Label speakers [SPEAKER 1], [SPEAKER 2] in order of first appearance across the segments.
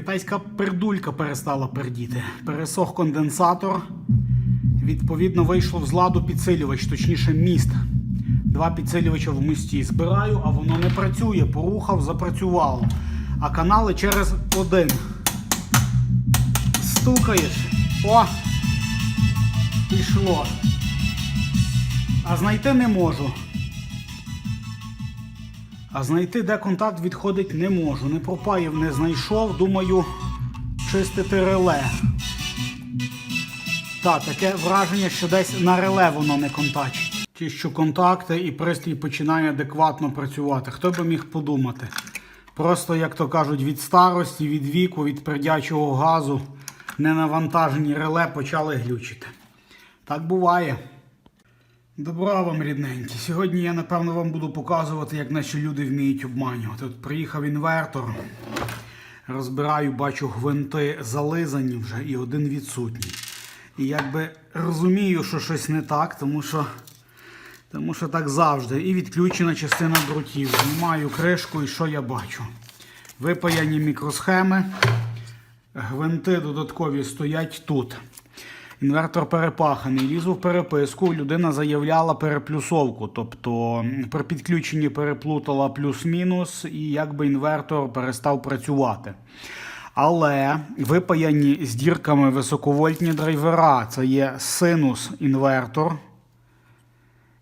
[SPEAKER 1] Китайська пердулька перестала пердіти. Пересох конденсатор. Відповідно, вийшло з ладу підсилювач, точніше міст. Два підсилювача в мості збираю, а воно не працює. Порухав, запрацювало. А канали через один. Стукаєш. О! Пішло. А знайти не можу. А знайти, де контакт відходить, не можу. Не пропаїв, не знайшов. Думаю, чистити реле. Так, таке враження, що десь на реле воно не контачить. Ті, що контакти і пристрій починає адекватно працювати. Хто би міг подумати? Просто, як то кажуть, від старості, від віку, від пердячого газу ненавантажені реле почали глючити. Так буває. Добра вам, рідненькі. Сьогодні я, напевно, вам буду показувати, як наші люди вміють обманювати. От приїхав інвертор, розбираю, бачу, гвинти зализані вже і один відсутній. І якби розумію, що щось не так, тому що, тому що так завжди. І відключена частина дротів. Знімаю кришку і що я бачу? Випаяні мікросхеми, гвинти додаткові стоять тут. Інвертор перепаханий. Лізу в переписку. Людина заявляла переплюсовку. Тобто при підключенні переплутала плюс-мінус, і якби інвертор перестав працювати. Але випаяні з дірками високовольтні драйвера. Це є синус інвертор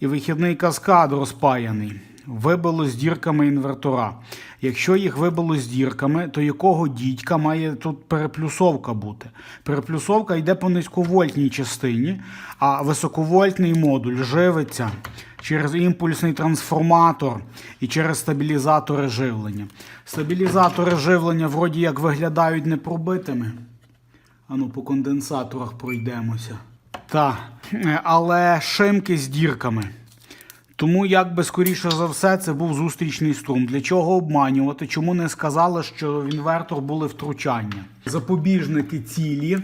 [SPEAKER 1] і вихідний каскад розпаяний. Вибило з дірками інвертора. Якщо їх вибило з дірками, то якого дідька має тут переплюсовка бути? Переплюсовка йде по низьковольтній частині, а високовольтний модуль живиться через імпульсний трансформатор і через стабілізатори живлення. Стабілізатори живлення вроді як виглядають непробитими. Ану, по конденсаторах пройдемося. Так, але шимки з дірками. Тому, якби скоріше за все, це був зустрічний струм. Для чого обманювати? Чому не сказали, що в інвертор були втручання? Запобіжники цілі.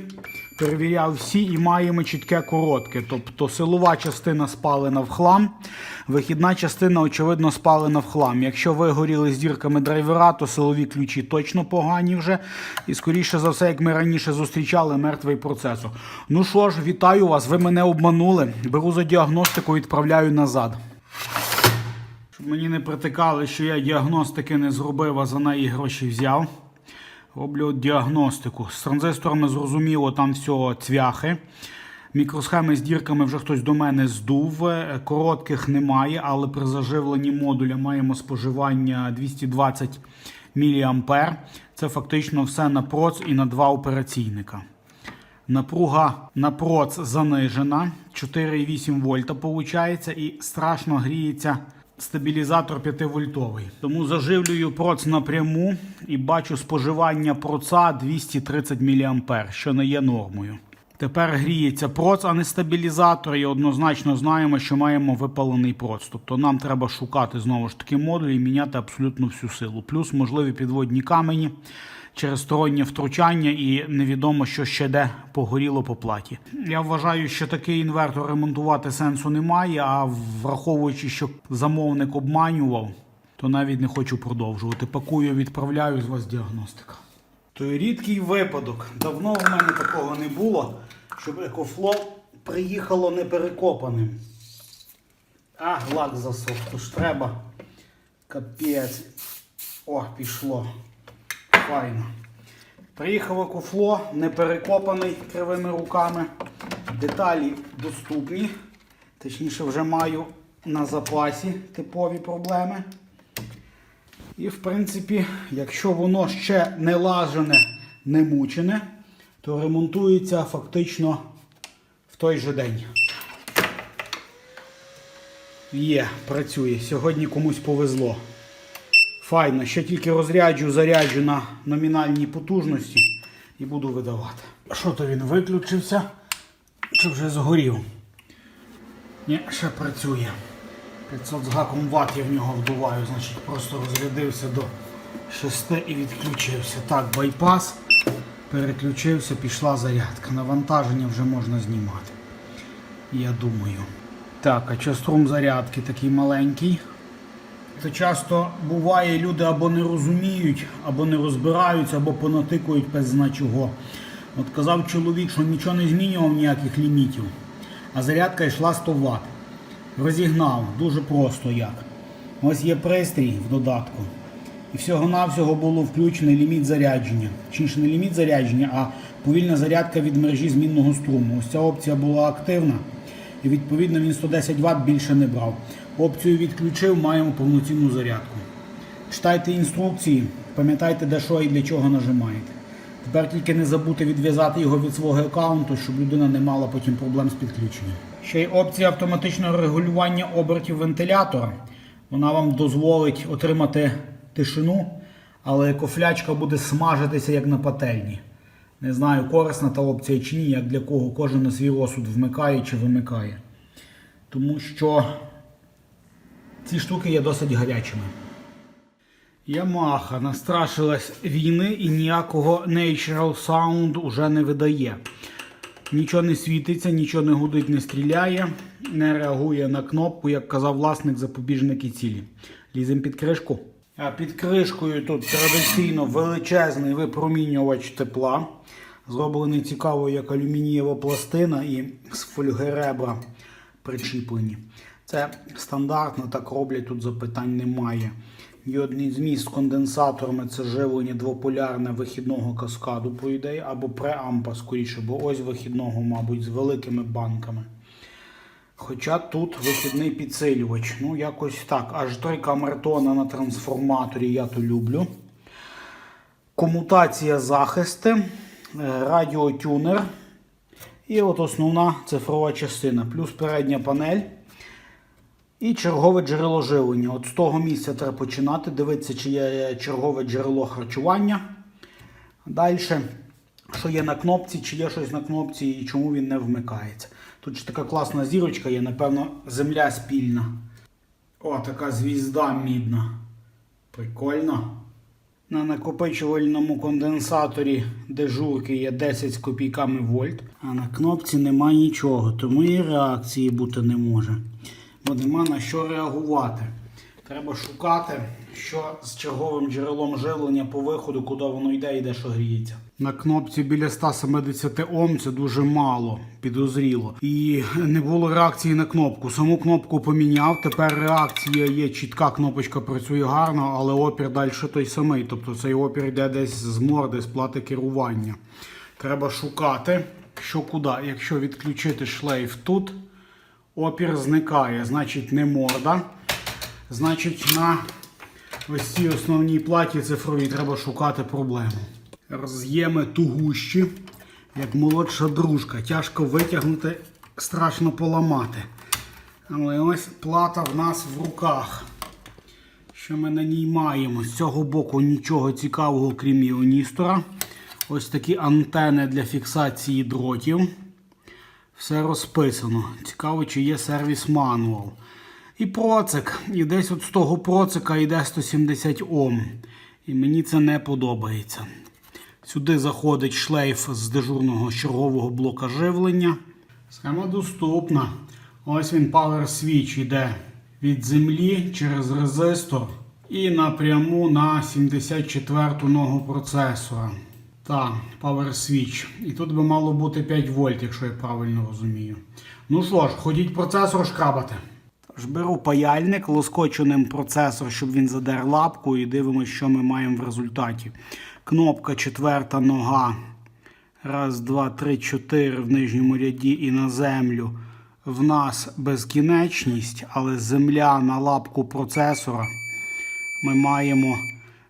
[SPEAKER 1] Перевіряв всі і маємо чітке коротке. Тобто силова частина спалена в хлам, вихідна частина, очевидно, спалена в хлам. Якщо вигоріли з дірками драйвера, то силові ключі точно погані вже. І скоріше за все, як ми раніше зустрічали, мертвий процесор. Ну що ж, вітаю вас, ви мене обманули. Беру за діагностику, відправляю назад. Щоб мені не притикали, що я діагностики не зробив, а за неї гроші взяв. Роблю діагностику. З транзисторами зрозуміло, там все цвяхи. Мікросхеми з дірками вже хтось до мене здув. Коротких немає, але при заживленні модуля маємо споживання 220 мА. Це фактично все на проц і на два операційника. Напруга на проц занижена, 4,8 вольта виходить, і страшно гріється стабілізатор 5 вольтовий. Тому заживлюю проц напряму і бачу споживання проца 230 мА, що не є нормою. Тепер гріється проц, а не стабілізатор, і однозначно знаємо, що маємо випалений проц. Тобто нам треба шукати знову ж таки модуль і міняти абсолютно всю силу. Плюс можливі підводні камені через стороннє втручання і невідомо, що ще де погоріло по платі. Я вважаю, що такий інвертор ремонтувати сенсу немає, а враховуючи, що замовник обманював, то навіть не хочу продовжувати. Пакую, відправляю з вас діагностика. Той рідкий випадок. Давно в мене такого не було, щоб екофло приїхало не перекопаним. А, лак засох, то ж треба. Капець. О, пішло. Файно. Приїхав екофло, не перекопаний кривими руками. Деталі доступні. Точніше, вже маю на запасі типові проблеми. І, в принципі, якщо воно ще не лажене, не мучене, то ремонтується фактично в той же день. Є, працює. Сьогодні комусь повезло. Файно, ще тільки розряджу, заряджу на номінальній потужності і буду видавати. Що то він виключився? Чи вже згорів? Ні, ще працює. 500 з гаком ватт я в нього вдуваю, значить просто розрядився до 6 і відключився. Так, байпас. Переключився, пішла зарядка. Навантаження вже можна знімати. Я думаю. Так, а що струм зарядки такий маленький? Це часто буває, люди або не розуміють, або не розбираються, або понатикують без зна чого. От казав чоловік, що нічого не змінював ніяких лімітів, а зарядка йшла 100 Вт. Розігнав, дуже просто як. Ось є пристрій в додатку. І всього-навсього було включений ліміт зарядження. Чи ж не ліміт зарядження, а повільна зарядка від мережі змінного струму. Ось ця опція була активна. І відповідно він 110 Вт більше не брав. Опцію відключив, маємо повноцінну зарядку. Читайте інструкції, пам'ятайте, де що і для чого нажимаєте. Тепер тільки не забудьте відв'язати його від свого аккаунту, щоб людина не мала потім проблем з підключенням. Ще й опція автоматичного регулювання обертів вентилятора. Вона вам дозволить отримати тишину, але кофлячка буде смажитися як на пательні. Не знаю, корисна та опція чи ні, як для кого кожен на свій розсуд вмикає чи вимикає. Тому що ці штуки є досить гарячими. Ямаха настрашилась війни і ніякого Natural Sound уже не видає. Нічого не світиться, нічого не гудить, не стріляє, не реагує на кнопку, як казав власник запобіжники цілі. Лізем під кришку. Під кришкою тут традиційно величезний випромінювач тепла. Зроблений цікаво, як алюмінієва пластина і з фольги ребра причіплені. Це стандартно, так роблять, тут запитань немає. Йодний зміст з конденсаторами це живлення двополярне вихідного каскаду, по ідеї, або преампа скоріше, бо ось вихідного, мабуть, з великими банками. Хоча тут вихідний підсилювач. Ну, якось так. Аж три камертона на трансформаторі я то люблю. Комутація захисти, е, радіотюнер. І от основна цифрова частина, плюс передня панель. І чергове джерело живлення. От з того місця треба починати. Дивитися, чи є чергове джерело харчування. Далі, що є на кнопці, чи є щось на кнопці і чому він не вмикається. Тут ще така класна зірочка є, напевно, земля спільна. О, така звізда мідна. Прикольно. На накопичувальному конденсаторі дежурки є 10 з копійками вольт, а на кнопці нема нічого, тому і реакції бути не може. Бо нема на що реагувати. Треба шукати, що з черговим джерелом живлення по виходу, куди воно йде і де що гріється. На кнопці біля 170 Ом це дуже мало, підозріло. І не було реакції на кнопку. Саму кнопку поміняв. Тепер реакція є чітка, кнопочка працює гарно, але опір далі той самий. Тобто цей опір йде десь з морди, з плати керування. Треба шукати, що куди. Якщо відключити шлейф тут, опір зникає. Значить, не морда. Значить, на ось цій основній платі цифровій треба шукати проблему. Роз'єми тугущі, як молодша дружка. Тяжко витягнути, страшно поламати. Але ось плата в нас в руках. Що ми на ній маємо? З цього боку нічого цікавого, крім іоністора. Ось такі антени для фіксації дротів. Все розписано. Цікаво, чи є сервіс мануал. І процик. І десь от з того процика йде 170 Ом. І мені це не подобається. Сюди заходить шлейф з дежурного чергового блока живлення. Схема доступна. Ось він Power Switch йде від землі через резистор і напряму на 74-ту ногу процесора. Так, Power Switch. І тут би мало бути 5 вольт, якщо я правильно розумію. Ну що ж, ходіть процесор шкрабати. Тож беру паяльник, лоскочу ним процесор, щоб він задер лапку, і дивимося, що ми маємо в результаті. Кнопка четверта нога. Раз, два, три, чотири в нижньому ряді і на землю. В нас безкінечність, але земля на лапку процесора. Ми маємо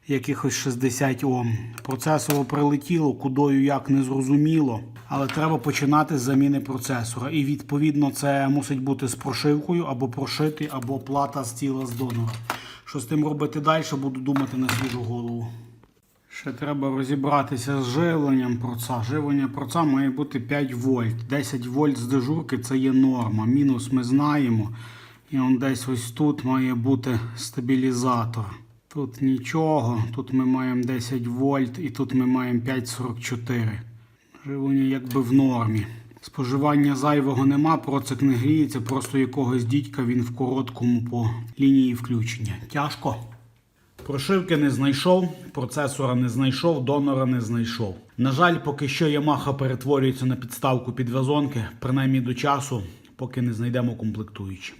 [SPEAKER 1] якихось 60 Ом. Процесору прилетіло, кудою як не зрозуміло. Але треба починати з заміни процесора. І відповідно це мусить бути з прошивкою або прошитий, або плата з тіла з донора. Що з тим робити далі, буду думати на свіжу голову. Ще треба розібратися з живленням проца. Живлення проца має бути 5 вольт. 10 вольт з дежурки це є норма. Мінус ми знаємо. І он десь ось тут має бути стабілізатор. Тут нічого. Тут ми маємо 10 вольт і тут ми маємо 5,44. Живлення якби в нормі. Споживання зайвого нема, процик не гріється, просто якогось дідька він в короткому по лінії включення. Тяжко. Прошивки не знайшов, процесора не знайшов, донора не знайшов. На жаль, поки що Yamaha перетворюється на підставку під вазонки, принаймні до часу, поки не знайдемо комплектуючі.